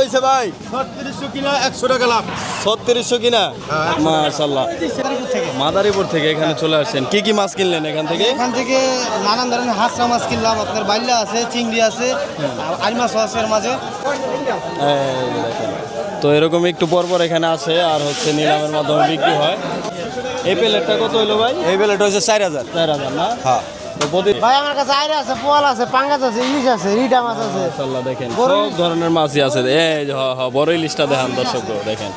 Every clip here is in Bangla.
হয়েছে ভাই? ছত্রিশশো কিনা একশো টাকা লাভ। ছত্রিশশো কিনা? মাশাল্লাহ মাদারীপুর থেকে। এখানে চলে আসছেন। কি কি মাছ কিনলেন এখান থেকে? এখান থেকে নানান ধরনের হাঁসরা মাছ কিনলাম। আপনার বাইল্লা আছে চিংড়ি আছে আর মাছও আছে এর মাঝে। তো এরকম একটু পর পর এখানে আসে আর হচ্ছে নিলামের মাধ্যমে বিক্রি হয়। এই প্লেটটা কত হইল ভাই? এই বেলাটা হচ্ছে চার হাজার। চার হাজার না? হ্যাঁ। ভাই আমার কাছে আইরে আছে পোয়াল আছে পাঙ্গাস আছে ইলিশ আছে মাছ আছে। মাশাল্লাহ দেখেন সব ধরনের মাছই আছে। এই হ হ বড় ইলিশটা দেখান দর্শক দেখেন।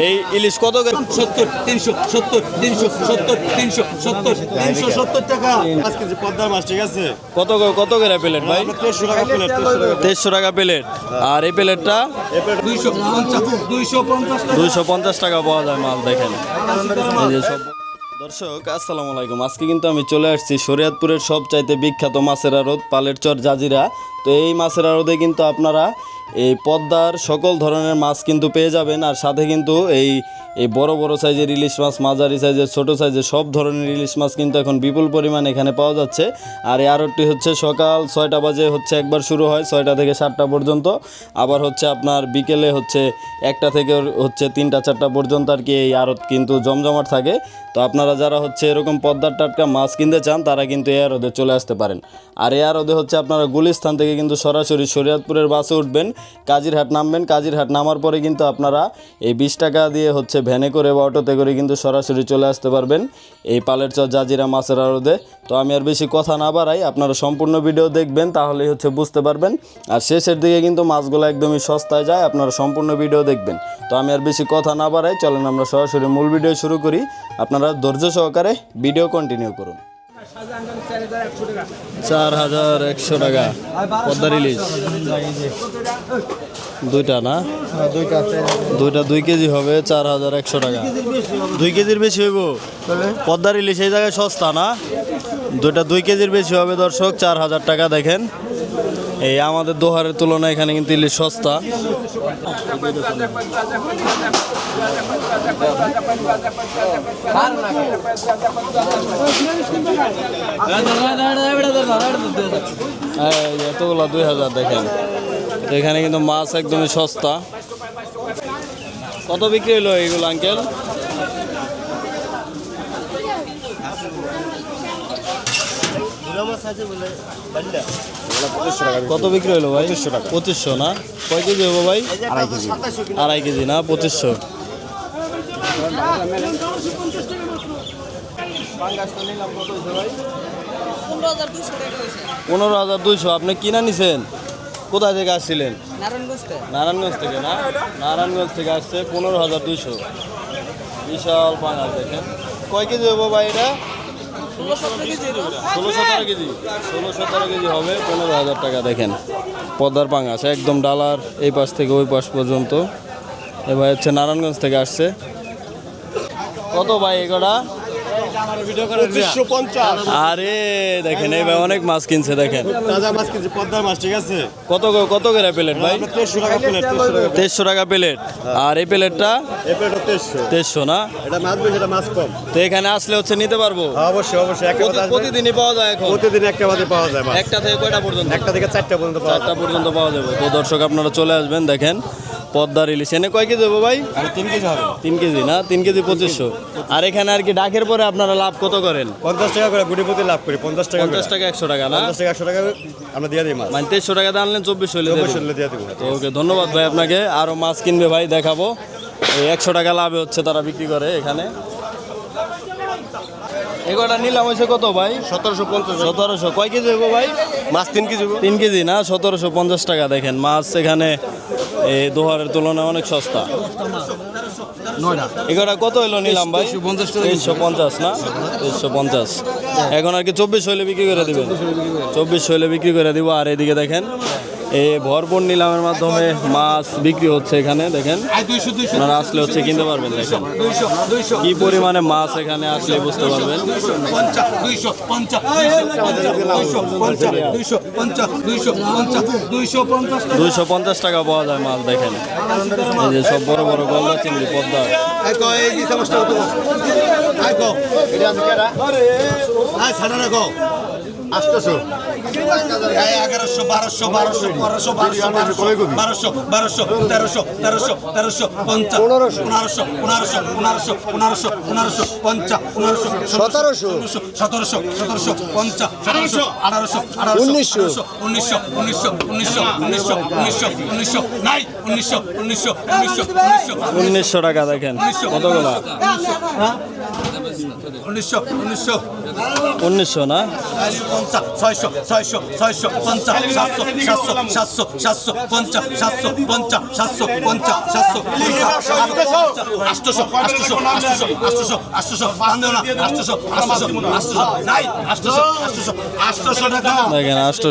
এই ইলিশ কত সত্তর তিনশো সত্তর তিনশো সত্তর তিনশো সত্তর তিনশো সত্তর টাকা। পাঁচ কেজি পদ্মার মাছ ঠিক আছে? কত করে- কত করে প্লেট ভাই? টাকা প্লেট দেড়শো টাকা প্লেট। আর এই প্লেটটা? দুইশো পঞ্চাশ দুইশো পঞ্চাশ দুইশো পঞ্চাশ টাকা পাওয়া যায় মাল দেখেন। এই যে সব দর্শক, আসসালামু আলাইকুম। আজকে কিন্তু আমি চলে আসছি শরীয়তপুরের সবচাইতে বিখ্যাত মাছের পালের চর জাজিরা। তো এই মাছের আরদে কিন্তু আপনারা এই পদ্মার সকল ধরনের মাছ কিন্তু পেয়ে যাবেন, আর সাথে কিন্তু এই এই বড় বড় সাইজের ইলিশ মাছ, মাঝারি সাইজের, ছোট সাইজের সব ধরনের ইলিশ মাছ কিন্তু এখন বিপুল পরিমাণ এখানে পাওয়া যাচ্ছে। আর এই আড়তটি হচ্ছে সকাল ছয়টা বাজে হচ্ছে একবার শুরু হয়, ছয়টা থেকে সাতটা পর্যন্ত। আবার হচ্ছে আপনার বিকেলে হচ্ছে একটা থেকে হচ্ছে তিনটা, চারটা পর্যন্ত আর কি এই আরত কিন্তু জমজমাট থাকে। তো আপনারা যারা হচ্ছে এরকম পদ্মার টাটকা মাছ কিনতে চান, তারা কিন্তু এই আড়তে চলে আসতে পারেন। আর এই আড়তে হচ্ছে আপনারা গুলিস্থান থেকে কিন্তু সরাসরি শরীয়তপুরের বাসে উঠবেন। কাজিরহাট নামবেন, কাজিরহাট নামার পরে কিন্তু আপনারা এই বিশ টাকা দিয়ে হচ্ছে ভ্যানে করে বা অটোতে করে কিন্তু সরাসরি চলে আসতে পারবেন এই পালের চর জাজিরা মাছের আড়তে। তো আমি আর বেশি কথা না বাড়াই, আপনারা সম্পূর্ণ ভিডিও দেখবেন, তাহলেই হচ্ছে বুঝতে পারবেন। আর শেষের দিকে কিন্তু মাছগুলো একদমই সস্তায় যায়, আপনারা সম্পূর্ণ ভিডিও দেখবেন। তো আমি আর বেশি কথা না বাড়াই, চলেন আমরা সরাসরি মূল ভিডিও শুরু করি। আপনারা ধৈর্য সহকারে ভিডিও কন্টিনিউ করুন। চার হাজার একশো টাকা। পদ্মার ইলিশ দুইটা না? দুইটা দুই কেজি হবে চার হাজার একশো টাকা। দুই কেজির বেশি হইব? পদ্মার ইলিশ এই জায়গায় সস্তা না? দুইটা দুই কেজির বেশি হবে দর্শক চার হাজার টাকা দেখেন। এই আমাদের দোহারের তুলনায় এখানে কিন্তু ইলিশ সস্তা। এতগুলো দুই হাজার দেখেন। এখানে কিন্তু মাছ একদমই সস্তা। কত বিক্রি হলো এইগুলো, আঙ্কেল? কত বিক্রি হলো ভাই? পঁচিশশো টাকা। পঁচিশশো না? কয় কেজি হব ভাই? আড়াই কেজি। আড়াই কেজি না? পঁচিশশো। পনেরো হাজার দুইশো আপনি কিনা নিছেন? কোথায় থেকে আসছিলেন? নারায়ণগঞ্জ থেকে না? নারায়ণগঞ্জ থেকে আসছে পনেরো হাজার দুইশো। বিশাল পাঙ্গাস দেখেন। কয় কেজি হব ভাই এটা? ষোলো সতেরো কেজি ষোলো সতেরো কেজি। হবে, পনেরো হাজার টাকা দেখেন। পদ্মার পাঙ্গাস একদম ডালার এই পাশ থেকে ওই পাশ পর্যন্ত। এবার হচ্ছে নারায়ণগঞ্জ থেকে আসছে। কত ভাই এগুলা পঁচিশশো পঞ্চাশ। আরে দেখেন এবার অনেক মাছ কিনছে দেখেন। তাজা মাছ কেজি পদ্মার মাছ ঠিক আছে? কত কত করে প্লেট ভাই? দেড়শো টাকা প্লেট দেড়শো টাকা প্লেট। আর এই প্লেটটা? এই না? এটা মাছ বেশি এটা মাছ কম। তো এখানে আসলে হচ্ছে নিতে পারব? হ্যাঁ, অবশ্যই অবশ্যই। প্রতিদিনই পাওয়া যায় এখন? প্রতিদিন একটা পাওয়া যায় একটা থেকে কয়টা পর্যন্ত? একটা থেকে চারটা পর্যন্ত পাওয়া চারটা পর্যন্ত পাওয়া যাবে। তো দর্শক আপনারা চলে আসবেন দেখেন। পদ্মার ইলিশ এনে কয় কেজি দেবো ভাই? আর তিন কেজি হবে। তিন কেজি না? তিন কেজি পঁচিশশো। আর এখানে আর কি ডাকের পরে আপনারা লাভ কত করেন? পঞ্চাশ টাকা করে গুটি প্রতি লাভ করি পঞ্চাশ টাকা পঞ্চাশ টাকা একশো টাকা না? পঞ্চাশ টাকা একশো টাকা আমরা দিয়ে দিই মাছ। মানে তেইশশো টাকা আনলেন চব্বিশ হলে চব্বিশ হলে দিয়ে দেবো। ওকে ধন্যবাদ ভাই আপনাকে। আরও মাছ কিনবে ভাই দেখাবো। এই একশো টাকা লাভে হচ্ছে তারা বিক্রি করে এখানে। এগোটা নিলাম হয়েছে কত ভাই? সতেরোশো পঞ্চাশ সতেরোশো। কয় কেজি ভাই? মাছ তিন কেজি তিন কেজি না? সতেরোশো পঞ্চাশ টাকা দেখেন। মাছ এখানে এই দোহারের তুলনায় অনেক সস্তা। এগারোটা কত হলো নিলাম ভাই? তেইশশো পঞ্চাশ না? তেইশশো পঞ্চাশ। এখন আর কি চব্বিশ হইলে বিক্রি করে দিবেন। চব্বিশ হইলে বিক্রি করে দিব। আর এদিকে দেখেন এই ভরপুর নিলামের মাধ্যমে মাছ বিক্রি হচ্ছে এখানে, দেখেন। আপনারা আসলে হচ্ছে কিনতে পারবেন, দেখেন। কি পরিমাণে মাছ এখানে আসলে বুঝতে পারবেন। দুইশো পঞ্চাশ টাকা পাওয়া যায় মাছ দেখেন। এই যে সব বড় বড় গলদা চিংড়ি, পদ্মা। আটশোশো এগারোশো বারোশো বারোশো পনেরোশো বারোশো বারোশো বারোশো তেরোশো তেরোশো তেরোশো পঞ্চাশ পনেরোশো। পনেরোশো পনেরোশো পনেরোশো পনেরোশো পঞ্চাশ পনেরোশো সতেরোশো। সতেরোশো সতেরোশো পঞ্চাশ সতেরোশো আঠারোশো আঠারোশো উনিশশো। উনিশশো উনিশশো উনিশশো উনিশশো উনিশশো উনিশশো নাই উনিশশো উনিশশো উনিশশো উনিশশো উনিশশো টাকা দেখেন। কতগুলা? উনিশশো না ছয়শো পঞ্চাশ সাতশো সাতশো সাতশো সাতশো পঞ্চাশ সাতশো পঞ্চাশ সাতশো পঞ্চাশ সাতশো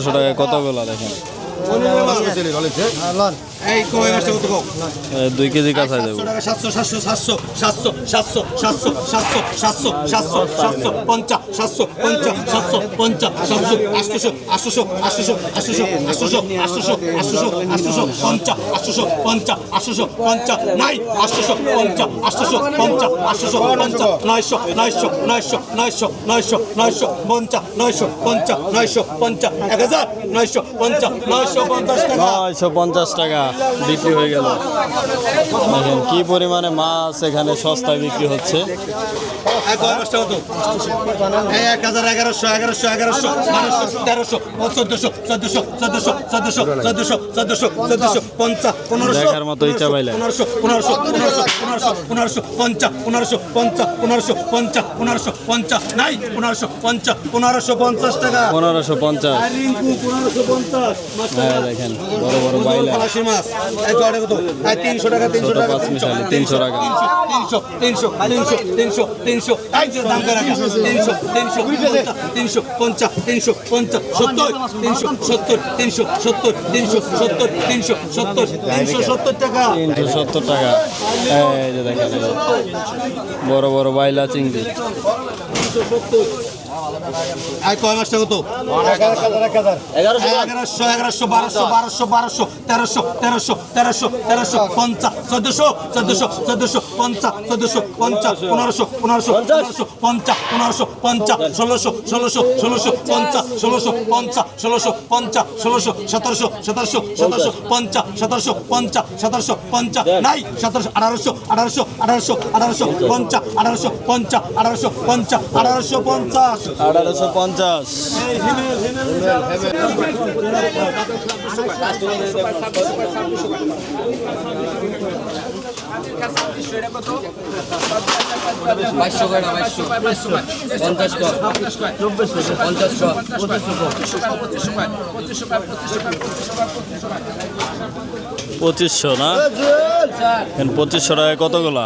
টাকা কতগুলা দেখেন দুই কেজি কাঁচাই দেবো সাতশো সাতশো সাতশো সাতশো সাতশো সাতশো সাতশো সাতশো সাতশো সাতশো পঞ্চাশ সাতশো পঞ্চাশ সাতশো পঞ্চাশ সাতশো আটশোশো আটশোশো আটশোশো আটশোশো আটশোশো আটশোশো আটশোশো আটশোশো পঞ্চাশ আটশোশো পঞ্চাশ আটশোশো পঞ্চাশ নাই আটশোশো পঞ্চাশ আটশোশো পঞ্চাশ আটশোশো পঞ্চাশ নয়শো নয়শো নয়শো নয়শো নয়শো নয়শো পঞ্চাশ নয়শো পঞ্চাশ নয়শো পঞ্চাশ এক হাজার নয়শো পঞ্চাশ নয়শো নয়শো পঞ্চাশ টাকা। বিক্রি হয়ে গেল। দেখেন কি পরিমাণে মাছ এখানে সস্তায় বিক্রি হচ্ছে। এক হাজার এগারোশো এগারোশো এগারোশো বারোশো তেরোশো চোদ্দশো চোদ্দশো চোদ্দশো চোদ্দশো চোদ্দশো চোদ্দশো চোদ্দশো পঞ্চাশ পনেরোশো। পনেরোশো পনেরোশো পনেরোশো পনেরোশো পনেরোশো পঞ্চাশ পনেরোশো পঞ্চাশ পনেরোশো পঞ্চাশ পনেরোশো পঞ্চাশ নাই পনেরোশো পঞ্চাশ পনেরোশো পঞ্চাশ টাকা। পনেরোশো পঞ্চাশ। পনেরোশো পঞ্চাশ হ্যাঁ দেখেন বড় বড় বাইলা টাকা টাকা বড় বড় চিংড়ি কয় মাসটা কত এগারোশো এগারোশো ষোলোশো ষোলোশো ষোলোশো ষোলোশো ষোলোশো ষোলোশো, সতেরোশো সতেরোশো সতেরোশো, পঞ্চাশ সতেরোশো পঞ্চাশ সতেরোশো, পঞ্চাশ, নাই, সতেরোশো, আঠারোশো আঠারোশো আঠারোশো আঠারোশো, পঞ্চাশ আঠারোশো পঞ্চাশ আঠারোশো পঞ্চাশ আঠারোশো, পঞ্চাশ আঠারোশো পঞ্চাশ। পঞ্চাশ পঁচিশশো না? পঁচিশশো টাকায় কতগুলা?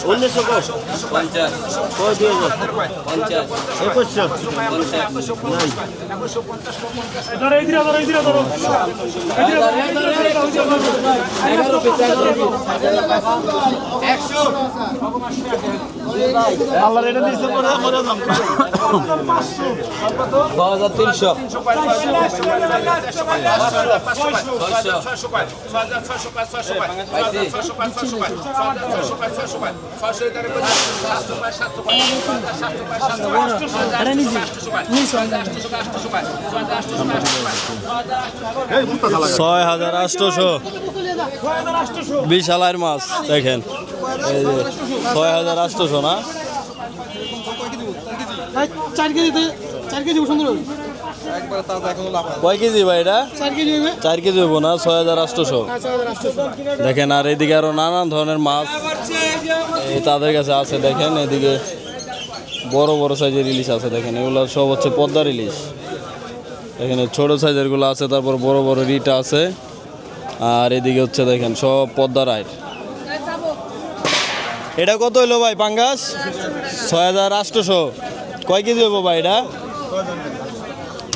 পঞ্চাশ পঞ্চাশ পঞ্চাশ ছ হাজার তিনশো ছয় হাজার আটশোশো। বিশাল আর মাছ, দেখেন। এই যে, ছয় হাজার আটশোশো না? চার কেজি চার কেজি সুন্দর কয় কেজি ভাই এটা? চার কেজি হবে হইব না ছয় হাজার আটশোশো। দেখেন আর এদিকে আরও নানান ধরনের মাছ তাদের কাছে আছে দেখেন এদিকে বড় বড় সাইজের ইলিশ আছে দেখেন এগুলো সব হচ্ছে পদ্মার ইলিশ। এখানে ছোট সাইজেরগুলো আছে তারপর বড় বড় রিটা আছে আর এদিকে হচ্ছে দেখেন সব পদ্মার আয় এটা কত হইল ভাই পাঙ্গাস? ছয় হাজার আটশোশো। কয় কেজি হইব ভাই এটা?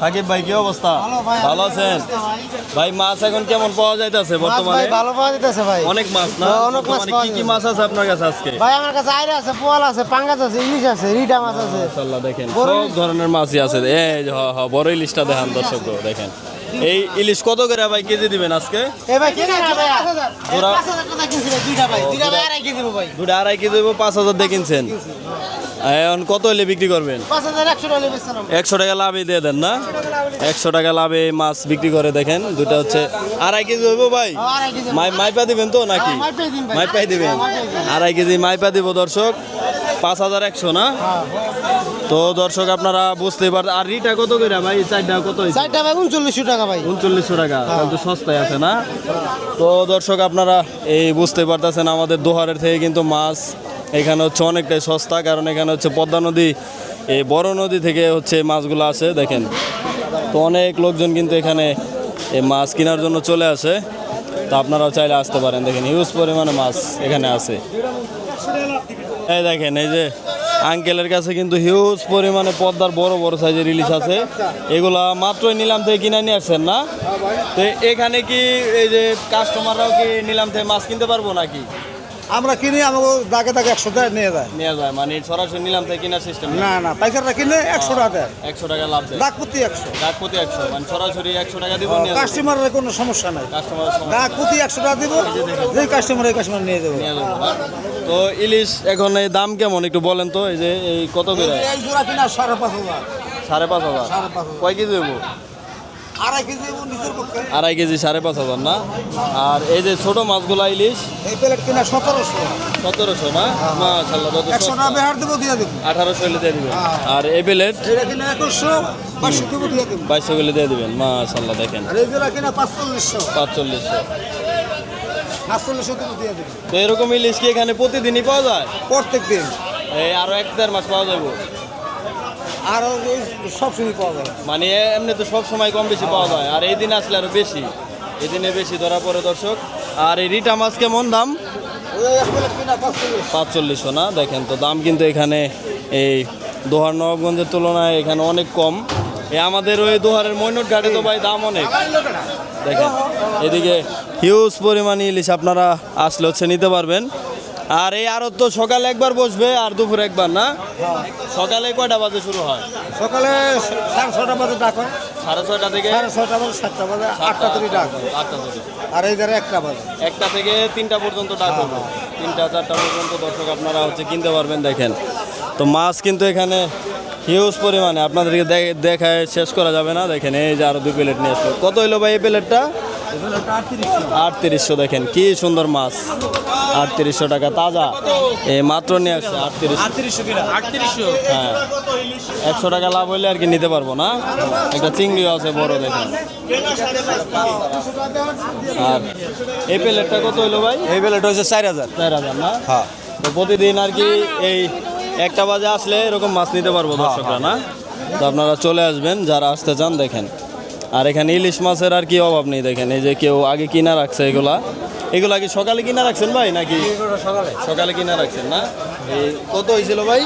সাকিব ভাই কি অবস্থা? ভালো আছেন? ভাই। মাছ এখন কেমন পাওয়া যাইতেছে বর্তমানে? ভালো পাওয়া যেতেছে ভাই। অনেক মাছ না? হ্যাঁ, অনেক মাছ কি কি মাছ আছে আপনার কাছে আজকে? ভাই আমার কাছে আইরা আছে পোয়াল আছে পাঙ্গাস আছে ইলিশ আছে রিটা মাছ আছে। মাশাআল্লাহ দেখেন সব ধরনের মাছই আছে। এই হ হ বড় ইলিশটা দেখান দর্শক দেখেন। এই ইলিশ কত করে ভাই কেজি দিবেন আজকে? এ ভাই কিনে ভাই জোড়া- 5000 টাকা কিনছি ভাই দুইটা ভাই দুইটা ভাই আড়াই কেজি দেবো ভাই। দুটা আড়াই কেজি দেবো পাঁচ হাজার দিয়ে কিনছেন। এখন কত হলে বিক্রি করবেন? 5100 টাকা বেচছিলাম একশো টাকা লাভই দিয়ে দেন না? একশো টাকা লাভে মাছ বিক্রি করে দেখেন দুটা হচ্ছে আড়াই কেজি হইব ভাই? মাইপা দিবেন তো নাকি? হ্যাঁ, মাইপাই ভাই। মাইপাই দিবেন। হ্যাঁ। আড়াই কেজি মাইপা দিব দর্শক পাঁচ হাজার একশো না? তো দর্শক আপনারা বুঝতে পারছেন আর রিটা কত করে ভাই? চারটা কত চারটা ভাই উনচল্লিশশো টাকা ভাই। উনচল্লিশশো টাকা তাহলে তো সস্তায় আছে না? তো দর্শক আপনারা এই বুঝতে পারতেছেন আমাদের দোহারের থেকে কিন্তু মাছ এখানে হচ্ছে অনেকটাই সস্তা, কারণ এখানে হচ্ছে পদ্মা নদী এই বড় নদী থেকে হচ্ছে মাছগুলো আসে, দেখেন। তো অনেক লোকজন কিন্তু এখানে এই মাছ কেনার জন্য চলে আসে। তো আপনারাও চাইলে আসতে পারেন, দেখেন হিউজ পরিমাণে মাছ এখানে আছে এই দেখেন, এই যে আঙ্কেলের কাছে কিন্তু হিউজ পরিমাণে পদ্মার বড় বড় সাইজের ইলিশ আছে। এগুলা মাত্রই নিলাম থেকে কিনে নিয়ে আসছেন না? তো এখানে কি এই যে কাস্টমাররাও কি নিলাম থেকে মাছ কিনতে পারব নাকি? আমরা কিনি আমাকে দাগে দাগে একশো টাকা নিয়ে যায়। নিয়ে যায় মানে সরাসরি নিলাম তাই কেনার সিস্টেম না? না পাইকাররা কিনে একশো টাকা দেয়। একশো টাকা লাভ দেয়। দাগ প্রতি একশো। ডাক প্রতি একশো মানে সরাসরি একশো টাকা দিব কাস্টমারের কোনো সমস্যা নাই। সময় দাগ প্রতি একশো টাকা দিব যেই কাস্টমার এই কাস্টমার নিয়ে দেবো নিয়ে যাব তো ইলিশ এখন এই দাম কেমন একটু বলেন তো এই যে এই কত করে? এই জোড়া কিনা সাড়ে পাঁচ হাজার। সাড়ে পাঁচ হাজার। সাড়ে পাঁচ হাজার। কয় কেজি দেবো আড়াই কেজি সাড়ে পাঁচ হাজার না? আর এই যে ছোট মাছগুলো ইলিশ? এই প্লেট কিনা সতেরোশো। সতেরোশো না? মাশাল্লাহ একশো টাকা বেহার দেবো দিয়ে দেবো। আঠারোশো হলে দিয়ে দিবেন। আর এই প্লেট? এটা কিনা একুশশো পাঁচশো দেবো দিয়ে দেবো। বাইশশো হলে দিয়ে দিবেন। মাশাল্লাহ দেখেন। আর এই জোড়া কিনা পাঁচচল্লিশশো। তো এরকম ইলিশ কি এখানে প্রতিদিনই পাওয়া যায়? প্রত্যেক দিন এই আরও এক দেড় মাস পাওয়া যাব। আর ওই সব সময় পাওয়া যায়। মানে এমনি তো সব সময় কম বেশি পাওয়া যায় আর এই দিন আসলে আরও বেশি। এই দিনে বেশি ধরা পড়ে দর্শক। আর এই রিটা মাছ কেমন দাম? পাঁচচল্লিশশো না? দেখেন তো দাম কিন্তু এখানে এই দোহার নবাবগঞ্জের তুলনায় এখানে অনেক কম। এই আমাদের ওই দোহারের মৈনট ঘাটে তো ভাই দাম অনেক। দেখেন এদিকে হিউজ পরিমাণ ইলিশ আপনারা আসলে হচ্ছে নিতে পারবেন। আর এই আরত তো সকালে একবার বসবে আর দুপুরে একবার না? সকালে কয়টা বাজে শুরু হয়? সকালে সাড়ে ছটা বাজে ডাক হয়। সাড়ে ছয়টা থেকে সাড়ে ছটা বাজে সাতটা বাজে আটটা থেকে ডাক হয়। আটটা থেকে। আর এই ধারে একটা বাজে। একটা থেকে তিনটা পর্যন্ত ডাক হবে। তিনটা চারটা পর্যন্ত দর্শক আপনারা হচ্ছে কিনতে পারবেন দেখেন। তো মাছ কিন্তু এখানে হিউজ পরিমাণে। আপনাদেরকে দে- দেখায় শেষ করা যাবে না। দেখেন এই যে আরও দুই প্লেট নিয়ে আসলো। কত হইল ভাই এই প্লেটটা? আটত্রিশশো দেখেন কি সুন্দর মাছ। আটত্রিশশো টাকা তাজা। এই মাত্র নিয়ে আসছে আটত্রিশ হ্যাঁ। একশো টাকা লাভ হইলে আর কি নিতে পারব না? একটা চিংড়িও আছে বড় দেখেন। আর এই প্লেটটা কত হইল ভাই? এই বেলাটা হচ্ছে চার হাজার। চার হাজার না? হ্যাঁ। তো প্রতিদিন আর কি এই একটা বাজে আসলে এরকম মাছ নিতে পারব দর্শকরা না? তো আপনারা চলে আসবেন যারা আসতে চান দেখেন। আর এখানে ইলিশ মাছের আর কি অভাব নেই দেখেন এই যে কেউ আগে কিনা রাখছে এগুলা। এগুলা কি সকালে কিনা রাখছেন ভাই নাকি? সকালে সকালে কিনা রাখছেন না? এই কত হয়েছিল ভাই?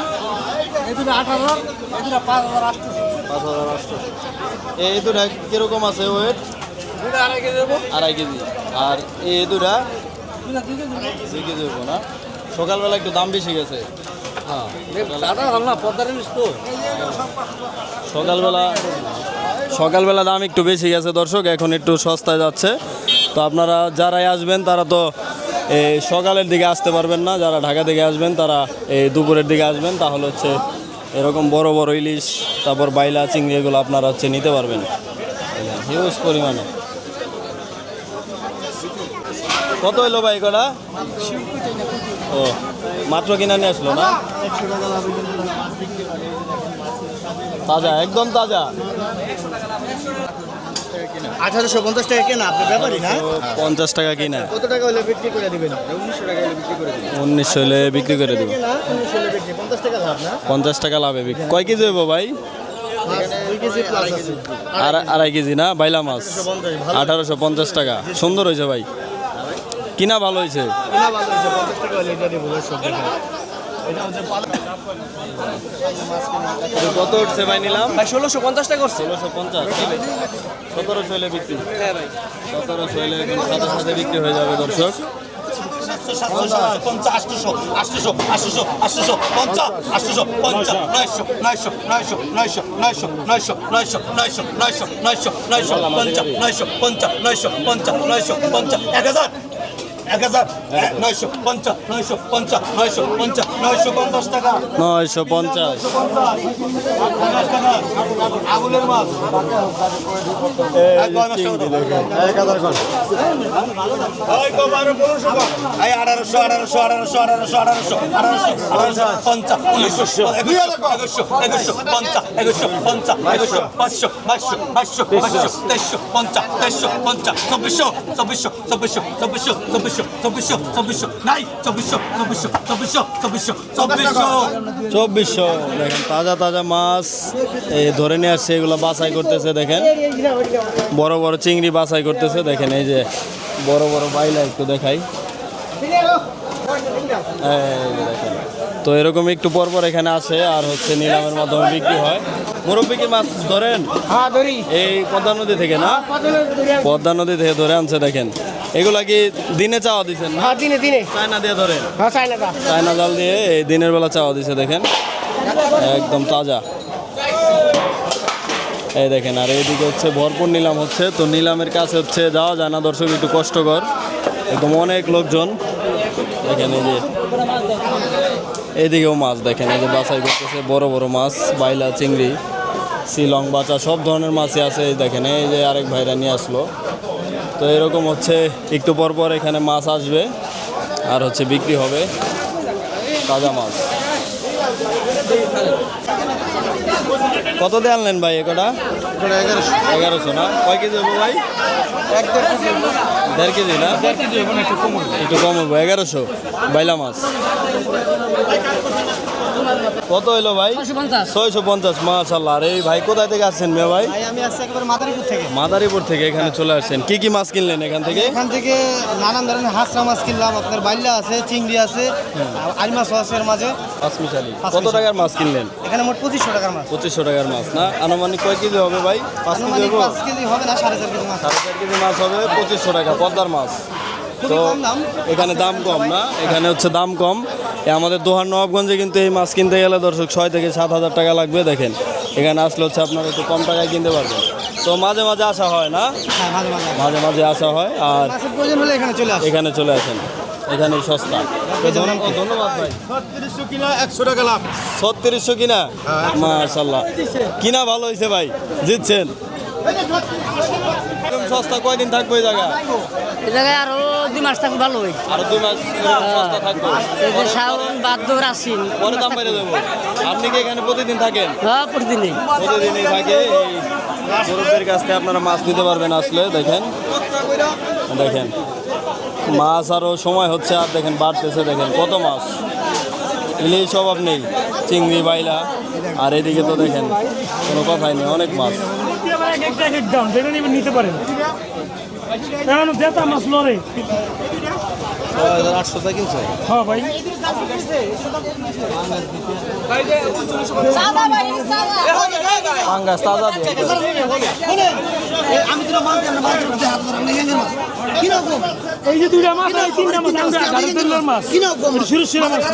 এই দুটো কীরকম আছে ওয়েট আড়াই কেজি। আড়াই কেজি আর এই দুটা? দুই কেজি না? সকালবেলা একটু দাম বেশি গেছে। তো। সকালবেলা সকালবেলা দাম একটু বেশি গেছে দর্শক, এখন একটু সস্তায় যাচ্ছে। তো আপনারা যারাই আসবেন, তারা তো সকালের দিকে আসতে পারবেন না। যারা ঢাকা থেকে আসবেন, তারা এই দুপুরের দিকে আসবেন। তাহলে হচ্ছে এরকম বড় বড় ইলিশ, তারপর বাইলা, চিংড়ি এগুলো আপনারা হচ্ছে নিতে পারবেন। হিউজ পরিমাণে। কত হইল ভাই কটা? ও, মাত্র কিনা নিয়ে আসলো না? তাজা, একদম তাজা। আঠারোশো পঞ্চাশ টাকা কেনা আপনি ব্যাপারই না? পঞ্চাশ টাকা কিনা। কত টাকা হলে বিক্রি করে দিবেন? উনিশশো টাকা হলে বিক্রি করে দিবেন। উনিশশো হলে বিক্রি করে পঞ্চাশ টাকা লাভ না? পঞ্চাশ টাকা লাভে বিক্রি। কয় কেজি হইব ভাই? আড়াই- আড়াই কেজি না? বাইলা মাছ। আঠারোশো পঞ্চাশ টাকা। সুন্দর হয়েছে ভাই। কিনা ভালো হয়েছে? কিনা ভালো হয়েছে পঞ্চাশ টাকা হলে এটা কত উঠছে ভাই নিলাম ভাই ষোলোশো পঞ্চাশটা করছে ষোলোশো পঞ্চাশ সতেরোশো হলে বিক্রি হ্যাঁ ভাই সতেরোশো হলে এখন সাথে সাথে বিক্রি হয়ে যাবে দর্শক এক হাজার এক হাজার নয়শো পঞ্চাশ নয়শো পঞ্চাশ নয়শো পঞ্চাশ নয়শো পঞ্চাশ টাকা। নয়শো পঞ্চাশ। আগুনের মাছ এই আঠারোশো আঠারোশো আঠারোশো আঠারোশো আঠারোশো আঠারোশো পঞ্চাশ উনিশশো একুশশো একুশশো পঞ্চাশ একুশশো পঞ্চাশ একুশশো পাঁচশো বাইশশো বাইশশো বাইশশো তেইশশো পঞ্চাশ তেইশশো পঞ্চাশ চব্বিশশো চব্বিশশো চব্বিশশো চব্বিশশো চব্বিশশো চব্বিশশো চব্বিশশো নাই চব্বিশশো চব্বিশশো চব্বিশশো চব্বিশশো চব্বিশশো। চব্বিশশো। দেখেন তাজা তাজা মাছ এই ধরে নিয়ে আসছে এগুলো বাছাই করতেছে দেখেন। বড় বড় চিংড়ি বাছাই করতেছে দেখেন এই যে বড় বড় বাইলা একটু দেখাই। দেখেন। তো এরকম একটু পর পর এখানে আসে আর হচ্ছে নিলামের মাধ্যমে বিক্রি হয়। মুরব্বী কি মাছ ধরেন? হ্যাঁ এই পদ্মা নদী থেকে না? পদ্মা নদী থেকে ধরে আনছে দেখেন। এগুলা কি দিনে চাওয়া দিচ্ছেন হ্যাঁ দিনে দিনে। চায়না দিয়ে ধরেন। হ্যাঁ চাই না চায়না জাল দিয়ে এই দিনের বেলা চাওয়া দিছে দেখেন। একদম তাজা। এই দেখেন আর এইদিকে হচ্ছে ভরপুর নিলাম হচ্ছে। তো নিলামের কাছে হচ্ছে যাওয়া যায় না দর্শক একটু কষ্টকর। একদম অনেক লোকজন। দেখেন এই যে এইদিকেও মাছ দেখেন এই যে বাছাই করতেছে বড় বড় মাছ বাইলা চিংড়ি শিলং বাচা সব ধরনের মাছই আছে। এই দেখেন এই যে আরেক ভাইরা নিয়ে আসলো। তো এরকম হচ্ছে একটু পর পর এখানে মাছ আসবে আর হচ্ছে বিক্রি হবে তাজা মাছ। কত দিয়ে আনলেন ভাই একটা? এগারোশো। না? কয় কেজি ভাই? ভাই দেড় কেজি না? একটু কম হব। এগারোশো বাইলা মাছ। কত হইল ভাই? ছয়শো পঞ্চাশ। মাশাল্লাহ আর এই ভাই কোথায় থেকে আসছেন মেয়ে ভাই? ভাই আমি আসছি একেবারে মাদারীপুর থেকে। মাদারীপুর থেকে এখানে চলে আসছেন। কি কি মাছ কিনলেন এখান থেকে? এখান থেকে নানান ধরনের হাঁসরা মাছ কিনলাম আপনার বাইল্লা আছে চিংড়ি আছে আর মাছও আছে এর মাঝে। পাঁচমিশালি। কত টাকার মাছ কিনলেন? এখানে মোট পঁচিশশো টাকার মাছ। পঁচিশশো টাকার মাছ না? আনুমানিক কয় কেজি হবে ভাই? পাঁচ কেজি হবে না সাড়ে চার কেজি মাছ। সাড়ে চার কেজি মাছ হবে পঁচিশশো টাকা। পদ্মার মাছ। তো এখানে দাম কম না এখানে হচ্ছে দাম কম। এ আমাদের দোহার নবাবগঞ্জে কিন্তু এই মাছ কিনতে গেলে দর্শক ছয় থেকে সাত হাজার টাকা লাগবে দেখেন। এখানে আসলে হচ্ছে আপনারা একটু কম টাকায় কিনতে পারবেন। তো মাঝে মাঝে আসা হয় না? হ্যাঁ মাঝে মাঝে মাঝে মাঝে আসা হয় আর মাছের প্রয়োজন হলে এখানে চলে আসে এখানে চলে আসেন। এখানে সস্তা। ধন্যবাদ ভাই। একশো টাকা লাভ। ছত্রিশশো কিনা? মাশাল্লাহ কিনা ভালো হয়েছে ভাই। জিতছেন। সস্তা কয়দিন থাকবে এই জায়গা এ জায়গায় আরও দুই মাস থাকলে ভালো হয় আরও দুই মাস সস্তা থাকবে। এই যে শ্রাবণ পরে দাম বেড়ে দেবো আপনি কি এখানে প্রতিদিন থাকেন? হ্যাঁ প্রতিদিনই। প্রতিদিনই থাকে। এই গরুদের কাছ থেকে আপনারা মাছ নিতে পারবেন আসলে দেখেন। দেখেন মাছ আরও সময় হচ্ছে আর দেখেন বাড়তেছে দেখেন কত মাছ। ইলিশ অভাব নেই চিংড়ি বাইলা। আর এদিকে তো দেখেন কোনো কথাই নেই অনেক মাছ। এক একটা এক এক দাম যেটা নিয়ে নিতে পারেন। এখন দেতা মাছ লড়ে। ছয় হাজার টাকা হ্যাঁ এই যে দুইটা মাছ আর তিনটা মাছ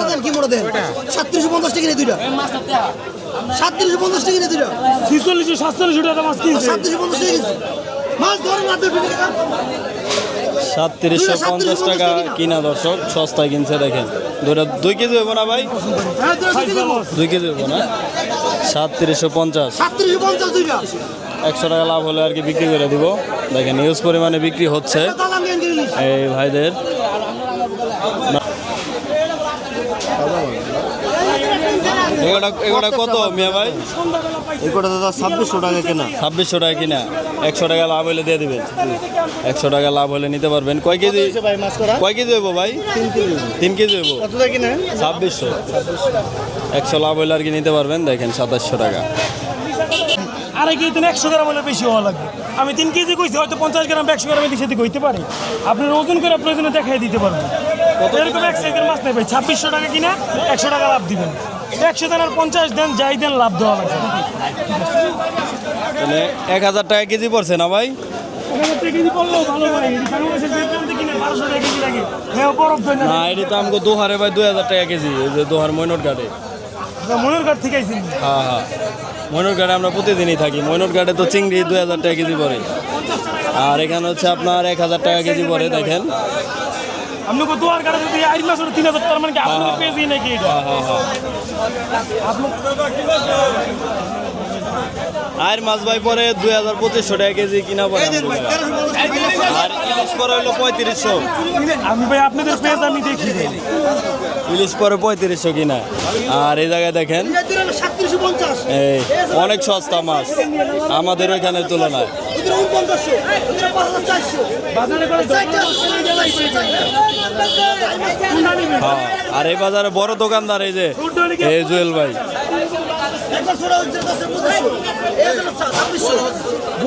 আমরা কি মোড় দেন 3750 টাকা নে দুইটা। মাছ সাতত্রিশশো পঞ্চাশ টাকা নে দুইটা। টাকা মাছ কিনছে। 3750 টাকা সাতত্রিশশো পঞ্চাশ টাকা কিনা দর্শক সস্তায় কিনছে দেখেন। দুইটা দুই কেজি হইব না ভাই? হ্যাঁ দুই কেজি হইব। না? সাতত্রিশশো পঞ্চাশ। একশো টাকা লাভ হলে আর কি বিক্রি করে দিব। দেখেন ইউজ পরিমাণে বিক্রি হচ্ছে। এই ভাইদের এগুলা এগুলা কত মিয়া ভাই? দাদা ছাব্বিশশো টাকা কেনা। ছাব্বিশশো টাকা কিনা। একশো টাকা লাভ হলে দিয়ে দিবেন। একশো টাকা লাভ হলে নিতে পারবেন। কয় কেজি? কয় কেজি হইব ভাই? তিন কেজি হইব। কত টাকা কিনে? ছাব্বিশশো। একশো লাভ হলে আর কি নিতে পারবেন? দেখেন সাতাশশো টাকা। আরে কি তুমি একশো গ্রাম হলে বেশি হওয়া লাগবে? আমি তিন কেজি কইছি হয়তো পঞ্চাশ গ্রাম একশো গ্রাম এদিক সেদিক হইতে পারে। আপনার ওজন করে প্রয়োজনে দেখাই দিতে পারবেন এরকম এক সাইজের মাছ নেই ভাই। ছাব্বিশশো টাকা কিনা একশো টাকা লাভ দিবেন। একশো দেন আর পঞ্চাশ দেন যাই দেন লাভ দেওয়া লাগবে। তাহলে এক হাজার টাকা কেজি পড়ছে না ভাই? ভাই না এটি তো আমাকে দোহারে দুই হাজার টাকা কেজি এই যে দোহার ময়নট ঘাটে থেকে আইসি হ্যাঁ হ্যাঁ। ময়নট ঘাটে আমরা প্রতিদিনই থাকি ময়নট ঘাটে তো চিংড়ি দুই হাজার টাকা কেজি পড়ে। আর এখানে হচ্ছে আপনার এক হাজার টাকা কেজি পড়ে দেখেন। আপনি যদি মাস তিন হাজার টাকা মানে কি আপনার পেয়েছি নাকি এটা? হ্যাঁ হ্যাঁ। আর মাছ ভাই পরে দুই হাজার পঁচিশশো টাকা কেজি কিনা পড়ে আমাদের। আর ইলিশ পরে হলো পঁয়ত্রিশশো। আমি ভাই আপনাদের পেজ আমি দেখি ইলিশ পরে পঁয়ত্রিশশো কিনা। আর এই জায়গায় দেখেন এই অনেক সস্তা মাছ। আমাদের ওইখানের তুলনায়। বাজারে করে হ্যাঁ আর এই বাজারে বড় দোকানদার এই যে এই জুয়েল ভাই।